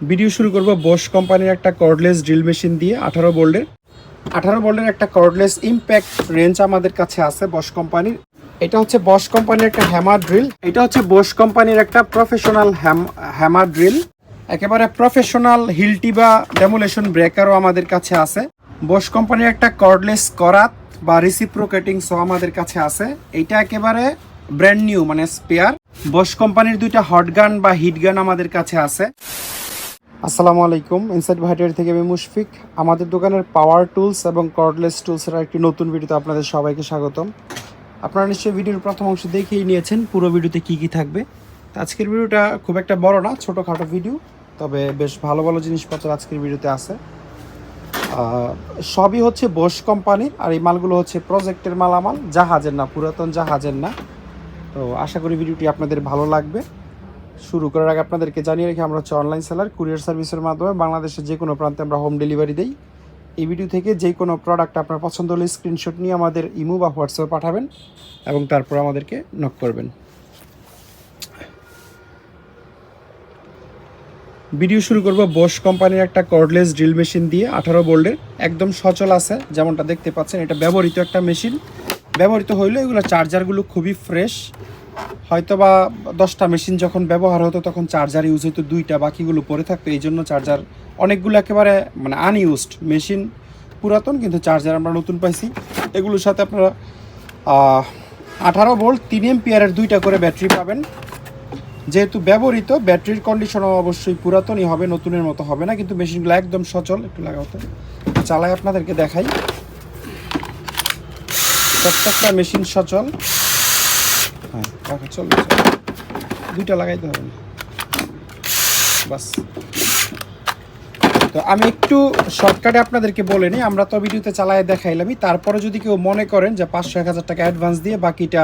Video শুরু করব বোস কোম্পানির একটা কর্ডলেস ড্রিল মেশিন দিয়ে, আঠারো বোল্ডের আঠারো বোল্ডের একটা কর্ডলেস ইম্প্যাক্ট রেঞ্জ আমাদের কাছে আছে বস কোম্পানির। এটা হচ্ছে বস কোম্পানির একটা হ্যামার ড্রিল এটা হচ্ছে বোস কোম্পানির একটা প্রফেশনাল হ্যামার ড্রিল একেবারে প্রফেশনাল হিলটি বা ডেমোলেশন ব্রেকারও আমাদের কাছে আছে। বস কোম্পানির একটা কর্ডলেস করাত বা রিসিপ্রোকেটিং সো আমাদের কাছে আছে। এটা একেবারে ব্র্যান্ড নিউ মানে স্পেয়ার বস কোম্পানির দুইটা হট গান বা হিট গান আমাদের কাছে আছে। আসসালামু আলাইকুম। ইনসাইড ভাইটারি থেকে আমি মুশফিক। আমাদের দোকানের পাওয়ার টুলস এবং কর্ডলেস টুলসের একটি নতুন ভিডিওতে আপনাদের সবাইকে স্বাগতম। আপনারা নিশ্চয়ই ভিডিওর প্রথম অংশ দেখেই নিয়েছেন পুরো ভিডিওতে কি কি থাকবে। আজকের ভিডিওটা খুব একটা বড় না, ছোটোখাটো ভিডিও, তবে বেশ ভালো ভালো জিনিসপত্র আজকের ভিডিওতে আছে। সবই হচ্ছে বোস কোম্পানির, আর এই মালগুলো হচ্ছে প্রজেক্টের মালামাল। জাহাজের না, পুরাতন জাহাজের না। তো আশা করি ভিডিওটি আপনাদের ভালো লাগবে। শুরু করার আগে আপনাদেরকে জানিয়ে রেখে, আমরা হচ্ছে অনলাইন সেলার কুরিয়ার সার্ভিসের মাধ্যমে বাংলাদেশের যে কোনো প্রান্তে আমরা হোম ডেলিভারি দিই। এই ভিডিও থেকে যে কোনো প্রোডাক্ট আপনার পছন্দ হলে স্ক্রিনশট নিয়ে আমাদের ইমো বা হোয়াটসঅ্যাপে পাঠাবেন এবং তারপর আমাদেরকে নক করবেন। ভিডিও শুরু করব বোস কোম্পানির একটা কর্ডলেস ড্রিল মেশিন দিয়ে, আঠারো বোল্ডের একদম সচল আছে, যেমনটা দেখতে পাচ্ছেন, এটা ব্যবহৃত একটা মেশিন ব্যবহৃত হইলেও এগুলো চার্জারগুলো খুবই ফ্রেশ হয়তো বা দশটা মেশিন যখন ব্যবহার হতো, তখন চার্জার ইউজ হতো দুইটা বাকিগুলো পরে থাকতো এই জন্য চার্জার অনেকগুলো একেবারে মানে আনইউজড মেশিন পুরাতন, কিন্তু চার্জার আমরা নতুন পাইছি। এগুলোর সাথে আপনারা আঠারো ভোল্ট তিন এমপিয়ারের দুইটা করে ব্যাটারি পাবেন। যেহেতু ব্যবহৃত ব্যাটারির কন্ডিশনও অবশ্যই পুরাতনই হবে, নতুনের মতো হবে না, কিন্তু মেশিনগুলো একদম সচল। একটু লাগাতে চালাই আপনাদেরকে দেখাই। প্রত্যেকটা মেশিন সচল। হ্যাঁ চলবে। দুইটা লাগাইতে হবে বাস। তো আমি একটু শর্টকাটে আপনাদেরকে বলে নিই, আমরা তো ভিডিওতে চালায় দেখাইলামই। তারপরে যদি কেউ মনে করেন যে পাঁচশো, এক হাজার টাকা অ্যাডভান্স দিয়ে বাকিটা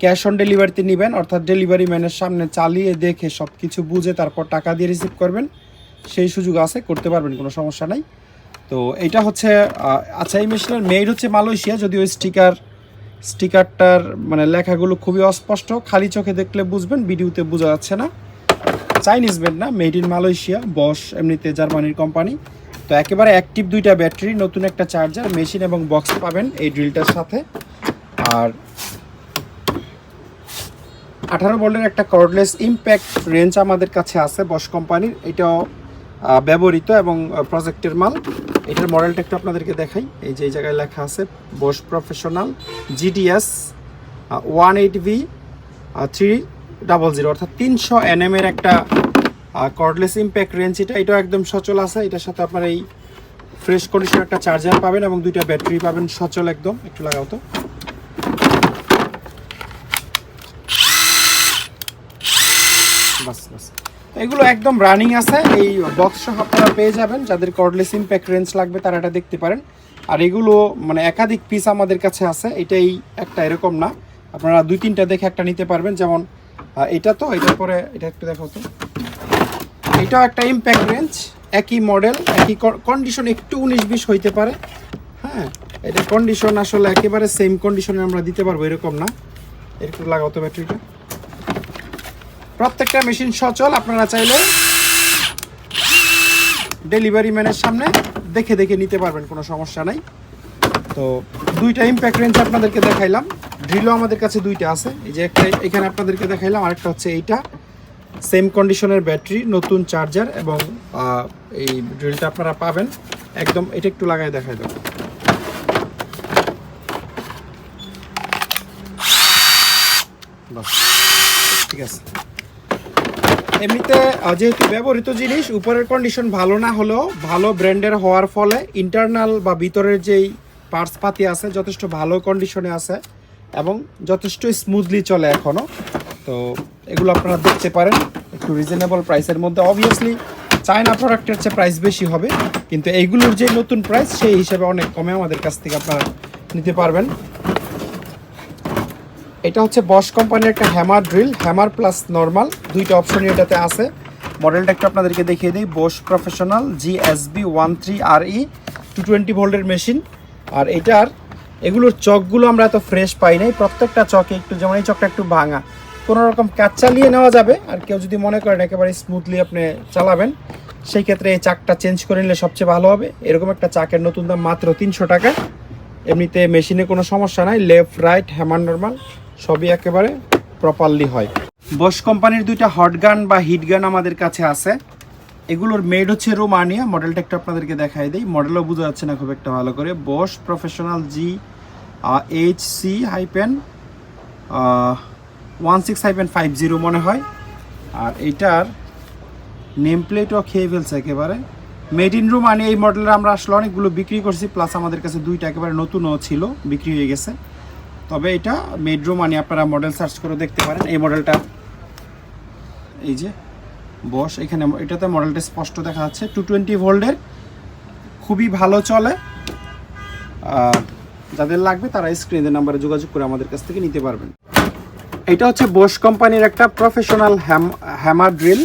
ক্যাশ অন ডেলিভারিতে নেবেন, অর্থাৎ ডেলিভারি ম্যানের সামনে চালিয়ে দেখে সব কিছু বুঝে তারপর টাকা দিয়ে রিসিভ করবেন, সেই সুযোগ আছে, করতে পারবেন, কোনো সমস্যা নাই। তো এটা হচ্ছে আচ্ছা এই মেশিনের মেড হচ্ছে মালয়েশিয়া, যদিও স্টিকার স্টিকারটার মানে লেখাগুলো খুবই অস্পষ্ট, খালি চোখে দেখলে বুঝবেন, ভিডিওতে বোঝা যাচ্ছে না। চাইনিজ মেড না মেড ইন মালয়েশিয়া বস এমনিতে জার্মানির কোম্পানি তো একেবারে অ্যাক্টিভ দুইটা ব্যাটারি নতুন একটা চার্জার মেশিন এবং বক্স পাবেন এই ড্রিলটার সাথে। আর আঠারো ভোল্টের একটা কর্ডলেস ইম্প্যাক্ট রেঞ্জ আমাদের কাছে আছে বস কোম্পানির এটাও ব্যবহৃত এবং প্রজেক্টের মাল। এটার মডেলটা একটু আপনাদেরকে দেখাই। এই যে এই জায়গায় লেখা আছে Bosch professional GDS one eight V three double zero অর্থাৎ তিনশো এনএম এর একটা কর্ডলেস ইম্প্যাক্ট রেঞ্জ এটা, এটাও একদম সচল আছে। এটার সাথে আপনার এই ফ্রেশ কন্ডিশন একটা চার্জার পাবেন এবং দুইটা ব্যাটারি পাবেন সচল একদম। একটু লাগাও তো বাস বাস এগুলো একদম রানিং আছে। এই বক্স সহ আপনারা পেয়ে যাবেন। যাদের কর্ডলেস ইম্প্যাক্ট রেঞ্জ লাগবে, তারা এটা দেখতে পারেন। আর এগুলো মানে একাধিক পিস আমাদের কাছে আছে। এটাই একটা এরকম না। আপনারা দুই তিনটা দেখে একটা নিতে পারবেন। যেমন এটা তো এটার পরে, এটা একটু দেখো তো। এটাও একটা ইম্প্যাক্ট রেঞ্জ একই মডেল একই কন্ডিশন একটু উনিশ বিশ হইতে পারে। হ্যাঁ এটা কন্ডিশন আসলে একেবারে সেম কন্ডিশনে আমরা দিতে পারব, এরকম না। এরকম লাগাতো ব্যাটারিটা প্রত্যেকটা মেশিন সচল, আপনারা চাইলে ডেলিভারি ম্যানের সামনে দেখে দেখে নিতে পারবেন, কোনো সমস্যা নাই। তো দুইটা ইম্প্যাক্ট রেঞ্জ আপনাদেরকে দেখাইলাম। ড্রিলও আমাদের কাছে দুইটা আছে। এই যে একটা এখানে আপনাদেরকে দেখাইলাম, আরেকটা হচ্ছে এইটা। সেম কন্ডিশনের ব্যাটারি নতুন চার্জার এবং এই ড্রিলটা আপনারা পাবেন। একদম, এটা একটু লাগাই দেখাই দেবো বাস ঠিক আছে এমনিতে যেহেতু ব্যবহৃত জিনিস, উপরের কন্ডিশন ভালো না হলেও ভালো ব্র্যান্ডের হওয়ার ফলে ইন্টারনাল বা ভিতরের যেই পার্টস পাতি আছে, যথেষ্ট ভালো কন্ডিশনে আছে এবং যথেষ্ট স্মুথলি চলে এখনও তো এগুলো আপনারা দেখতে পারেন, একটু রিজনেবল প্রাইসের মধ্যে। অবভিয়াসলি চায়না প্রোডাক্টের চেয়ে প্রাইস বেশি হবে, কিন্তু এইগুলোর যে নতুন প্রাইস সেই হিসেবে অনেক কমে আমাদের কাছ থেকে আপনারা নিতে পারবেন। এটা হচ্ছে বস কোম্পানির একটা hammer drill hammer plus normal দুইটা অপশনই এটাতে আছে। মডেলটা একটু আপনাদেরকে দেখিয়ে দিই Bosch professional G S B one three R E two twenty ভোল্টের মেশিন আর এটার, এগুলোর চকগুলো আমরা এত ফ্রেশ পাই নাই, প্রত্যেকটা চকে একটু, যেমন এই চকটা একটু ভাঙা। কোনো রকম কাজ চালিয়ে নেওয়া যাবে, আর কেউ যদি মনে করেন একেবারে স্মুথলি আপনি চালাবেন, সেই ক্ষেত্রে এই চাকটা চেঞ্জ করে নিলে সবচেয়ে ভালো হবে। এরকম একটা চাকের নতুন দাম মাত্র তিনশো টাকা। এমনিতে মেশিনে কোনো সমস্যা নাই লেফট রাইট হ্যামার নর্মাল সবই একেবারে প্রপারলি হয়। বস কোম্পানির দুইটা হট গান বা হিট গান আমাদের কাছে আছে। এগুলোর মেড হচ্ছে রোমানিয়া। মডেলটা একটু আপনাদেরকে দেখাই দিই। মডেলও বোঝা যাচ্ছে না খুব একটা ভালো করে। Bosch professional G H C hyphen one six hyphen five zero মনে হয়। আর এইটার নেম প্লেটও খেয়ে ফেলছে একেবারে। মেড ইন রোমানিয়া এই মডেলের আমরা আসলে অনেকগুলো বিক্রি করছি। প্লাস আমাদের কাছে দুইটা একেবারে নতুনও ছিল। বিক্রি হয়ে গেছে। তবে এটা মেড রোমানিয়া আপনারা মডেল সার্চ করে দেখতে পারেন। এই মডেলটা এই যে বস এখানে এটাতে মডেলটা স্পষ্ট দেখা যাচ্ছে। টু টোয়েন্টি ভোল্টের খুবই ভালো চলে। যাদের লাগবে তারা স্ক্রিনের নাম্বারে যোগাযোগ করে আমাদের কাছ থেকে নিতে পারবেন। এটা হচ্ছে বোস কোম্পানির একটা প্রফেশনাল হ্যাম হ্যামার ড্রিল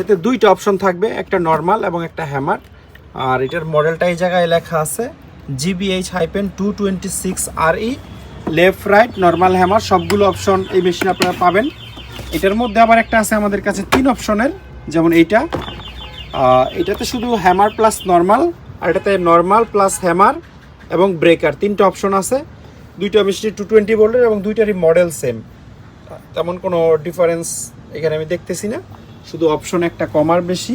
এতে দুইটা অপশন থাকবে, একটা নর্মাল এবং একটা হ্যামার আর এটার মডেলটা এই জায়গায় লেখা আছে GBH hyphen two twenty six R E left right normal hammer সবগুলো অপশন এই মেশিন আপনারা পাবেন। এটার মধ্যে আবার একটা আছে আমাদের কাছে তিন অপশনের যেমন এইটা। এটাতে শুধু হ্যামার প্লাস নর্মাল আর এটাতে নর্মাল প্লাস হ্যামার এবং ব্রেকার তিনটা অপশন আছে। দুইটা মেশিনে টু টোয়েন্টি ভোল্টের এবং দুইটারই মডেল সেম তেমন কোনো ডিফারেন্স এখানে আমি দেখতেছি না। শুধু অপশন একটা কমার বেশি।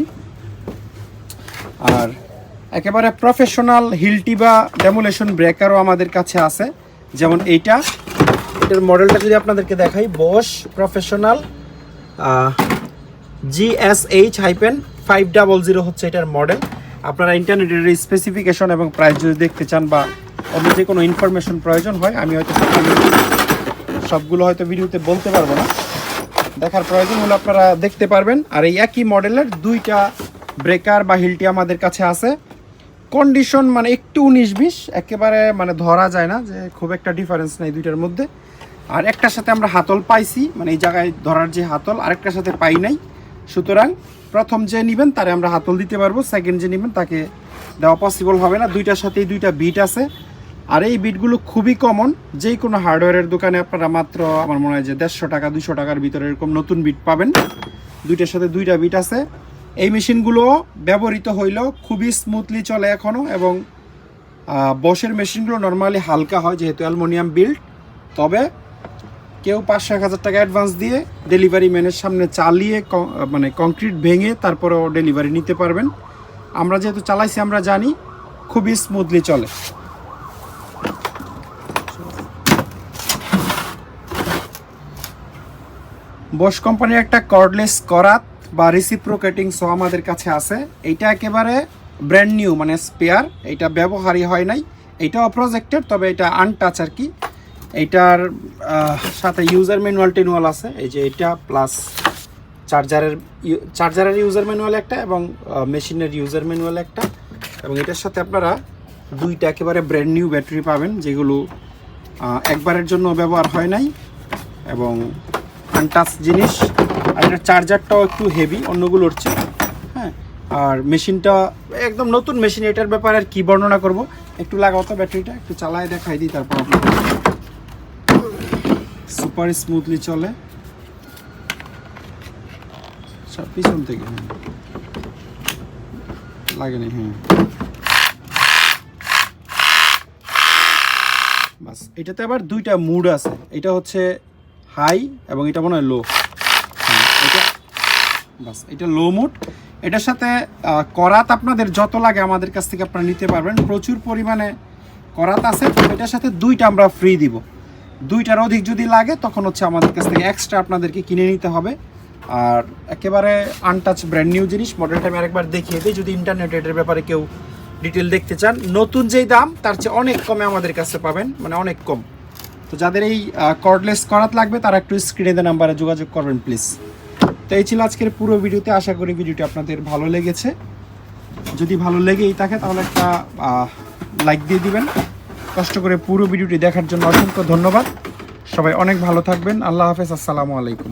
আর একেবারে প্রফেশনাল হিলটি বা ডেমোলেশন ব্রেকারও আমাদের কাছে আছে। যেমন এইটা। এটার মডেলটা যদি আপনাদেরকে দেখাই Bosch professional GSH hyphen five double zero হচ্ছে এটার মডেল আপনারা ইন্টারনেটের স্পেসিফিকেশন এবং প্রাইস যদি দেখতে চান বা অন্য যে কোনো ইনফরমেশন প্রয়োজন হয়, আমি হয়তো সবগুলো- হয়তো ভিডিওতে বলতে পারব না। দেখার প্রয়োজন হলে আপনারা দেখতে পারবেন। আর এই একই মডেলের দুইটা ব্রেকার বা হিলটি আমাদের কাছে আছে। কন্ডিশন মানে একটু উনিশ বিশ, একেবারে মানে ধরা যায় না যে খুব একটা ডিফারেন্স নেই দুইটার মধ্যে। আর একটার সাথে আমরা হাতল পাইছি মানে এই জায়গায় ধরার যে হাতল, আরেকটার সাথে পাই নাই। সুতরাং প্রথম যে নেবেন তারে আমরা হাতল দিতে পারব সেকেন্ড যে নেবেন তাকে দেওয়া পসিবল হবে না। দুইটার সাথেই দুইটা বিট আছে। আর এই বিটগুলো খুবই কমন যে কোনো হার্ডওয়্যারের দোকানে আপনারা মাত্র আমার মনে হয় যে দেড়শো টাকা দুশো টাকার ভিতরে এরকম নতুন বিট পাবেন। দুইটার সাথে দুইটা বিট আছে। এই মেশিনগুলো ব্যবহৃত হইলেও খুবই স্মুথলি চলে এখনও এবং বসের মেশিনগুলো নর্মালি হালকা হয় যেহেতু অ্যালমোনিয়াম বিল্ড তবে কেউ পাঁচশো এক হাজার টাকা অ্যাডভান্স দিয়ে ডেলিভারি ম্যানের সামনে চালিয়ে মানে কংক্রিট ভেঙে তারপরেও ডেলিভারি নিতে পারবেন। আমরা যেহেতু চালাইছি, আমরা জানি, খুবই স্মুথলি চলে। বস কোম্পানির একটা কর্ডলেস করাত বা রিসিপ্রোকেটিং সো আমাদের কাছে আছে, এইটা একেবারে ব্র্যান্ড নিউ মানে স্পেয়ার এইটা ব্যবহারই হয় নাই। এইটাও প্রজেক্টেড তবে এটা আনটাচ আর কি। এইটার সাথে ইউজার ম্যানুয়াল টেনুয়াল আছে। এই যে এটা প্লাস চার্জারের চার্জারের ইউজার ম্যানুয়াল একটা এবং মেশিনের ইউজার ম্যানুয়াল একটা। এবং এটার সাথে আপনারা দুইটা একেবারে ব্র্যান্ড নিউ ব্যাটারি পাবেন, যেগুলো একবারের জন্য ব্যবহার হয় নাই। এবং আনটাচ জিনিস। আর এটার চার্জারটাও একটু হেভি অন্যগুলোর চেয়ে হ্যাঁ আর মেশিনটা একদম নতুন মেশিন এটার ব্যাপারে আর কি বর্ণনা করব? একটু লাগাও তো ব্যাটারিটা, একটু চালায় দেখাই দিই তারপর সুপার স্মুথলি চলে। সব পিছন থেকে হ্যাঁ। লাগে না হ্যাঁ। এটাতে আবার দুইটা মুড আছে। এটা হচ্ছে হাই এবং এটা মনে হয় লো এটা বাস, এটা লো মুড এটার সাথে করাত আপনাদের যত লাগে আমাদের কাছ থেকে আপনারা নিতে পারবেন। প্রচুর পরিমাণে করাত আছে। এটার সাথে দুইটা আমরা ফ্রি দিব। দুইটার অধিক যদি লাগে, তখন হচ্ছে আমাদের কাছ থেকে এক্সট্রা আপনাদেরকে কিনে নিতে হবে। আর একেবারে আনটাচ ব্র্যান্ড নিউ জিনিস। মডেলটা আমি আরেকবার দেখিয়ে দিই। যদি ইন্টারনেট ইন্টারনেটের ব্যাপারে কেউ ডিটেল দেখতে চান, নতুন যেই দাম, তার চেয়ে অনেক কমে আমাদের কাছে পাবেন। মানে অনেক কম। তো যাদের এই কর্ডলেস করাত লাগবে, তারা একটু স্ক্রিনে নাম্বারে যোগাযোগ করবেন প্লিজ তো এই ছিল আজকের পুরো ভিডিওতে। আশা করি ভিডিওটি আপনাদের ভালো লেগেছে। যদি ভালো লেগেই থাকে, তাহলে একটা লাইক দিয়ে দিবেন। কষ্ট করে পুরো ভিডিওটি দেখার জন্য অসংখ্য ধন্যবাদ। সবাই অনেক ভালো থাকবেন। আল্লাহ হাফেজ। আসসালামু আলাইকুম।